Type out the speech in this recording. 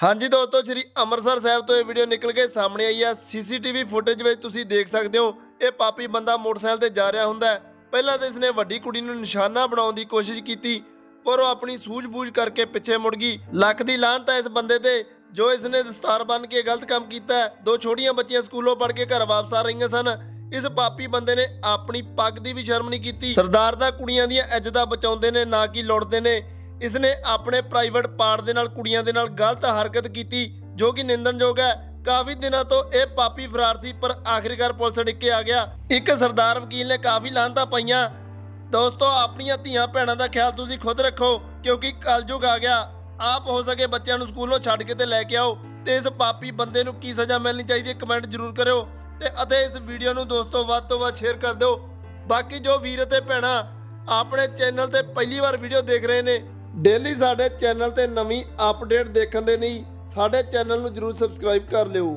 ਹਾਂਜੀ ਦੋਸਤੋ, ਸ੍ਰੀ ਅੰਮ੍ਰਿਤਸਰ ਸਾਹਿਬ ਤੋਂ ਇਹ ਵੀਡੀਓ ਨਿਕਲ ਕੇ ਸਾਹਮਣੇ ਆਈ ਆ। ਸੀਸੀਟੀਵੀ ਫੁਟੇਜ ਵਿੱਚ ਤੁਸੀਂ ਦੇਖ ਸਕਦੇ ਹੋ, ਇਹ ਪਾਪੀ ਬੰਦਾ ਮੋਟਰਸਾਈਕਲ ਤੇ ਜਾ ਰਿਹਾ ਹੁੰਦਾ ਹੈ। ਪਹਿਲਾਂ ਤਾਂ ਇਸਨੇ ਵੱਡੀ ਕੁੜੀ ਨੂੰ ਨਿਸ਼ਾਨਾ ਬਣਾਉਣ ਦੀ ਕੋਸ਼ਿਸ਼ ਕੀਤੀ, ਪਰ ਉਹ ਆਪਣੀ ਸੂਝ-ਬੂਝ ਕਰਕੇ ਪਿੱਛੇ ਮੁੜ ਗਈ। ਲੱਖ ਦੀ ਲਾਹਨਤ ਹੈ ਇਸ ਬੰਦੇ ਤੇ, ਜੋ ਇਸਨੇ ਦਸਤਾਰ ਬੰਨ ਕੇ ਗਲਤ ਕੰਮ ਕੀਤਾ ਦੋ ਛੋਟੀਆਂ ਬੱਚੀਆਂ ਸਕੂਲੋਂ ਪੜ੍ਹ ਕੇ ਘਰ ਵਾਪਸ ਆ ਰਹੀਆਂ ਸਨ। ਇਸ ਪਾਪੀ ਬੰਦੇ ਨੇ ਆਪਣੀ ਪੱਗ ਦੀ ਵੀ ਸ਼ਰਮ ਨਹੀਂ ਕੀਤੀ। ਸਰਦਾਰ ਦਾ ਕੁੜੀਆਂ ਦੀਆਂ ਇੱਜ਼ਤਾਂ ਬਚਾਉਂਦੇ ਨੇ, ਨਾ ਕਿ ਲੁੱਟਦੇ ਨੇ। ਇਸਨੇ ਆਪਣੇ ਪ੍ਰਾਈਵੇਟ ਪਾਰਟ ਦੇ ਨਾਲ ਕੁੜੀਆਂ ਦੇ ਨਾਲ ਗਲਤ ਹਰਕਤ ਕੀਤੀ, ਜੋ ਕਿ ਨਿੰਦਣਯੋਗ ਹੈ। ਕਾਫੀ ਦਿਨਾਂ ਤੋਂ ਇਹ ਪਾਪੀ ਫਰਾਰ ਸੀ, ਪਰ ਆਖਿਰਕਾਰ ਪੁਲਿਸ ਡਿੱਕੇ ਆ ਗਿਆ। ਇੱਕ ਸਰਦਾਰ ਵਕੀਲ ਨੇ ਕਾਫੀ ਲਾਂਤਾਂ ਪਾਈਆਂ। ਦੋਸਤੋ, ਆਪਣੀਆਂ ਧੀਆਂ ਭੈਣਾਂ ਦਾ ਖਿਆਲ ਤੁਸੀਂ ਖੁਦ ਰੱਖੋ, ਕਿਉਂਕਿ ਕਲਯੁਗ ਆ ਗਿਆ। ਆਪ ਹੋ ਸਕੇ ਬੱਚਿਆਂ ਨੂੰ ਸਕੂਲੋਂ ਛੱਡ ਕੇ ਤੇ ਲੈ ਕੇ ਆਓ। ਤੇ ਇਸ ਪਾਪੀ ਬੰਦੇ ਨੂੰ ਕੀ ਸਜ਼ਾ ਮਿਲਣੀ ਚਾਹੀਦੀ ਹੈ, ਕਮੈਂਟ ਜ਼ਰੂਰ ਕਰਿਓ। ਤੇ ਅਤੇ ਇਸ ਵੀਡੀਓ ਨੂੰ ਦੋਸਤੋ, ਵੱਧ ਤੋਂ ਵੱਧ ਸ਼ੇਅਰ ਕਰ ਦਿਓ। ਬਾਕੀ ਜੋ ਵੀਰ ਅਤੇ ਭੈਣਾਂ ਆਪਣੇ ਚੈਨਲ ਤੇ ਪਹਿਲੀ ਵਾਰ ਵੀਡੀਓ ਦੇਖ ਰਹੇ ਨੇ ਡੇਲੀ ਸਾਡੇ ਚੈਨਲ ਤੇ ਨਵੀਂ ਅਪਡੇਟ ਦੇਖਣ ਦੇ ਲਈ ਸਾਡੇ ਚੈਨਲ ਨੂੰ ਜਰੂਰ ਸਬਸਕ੍ਰਾਈਬ ਕਰ ਲਿਓ।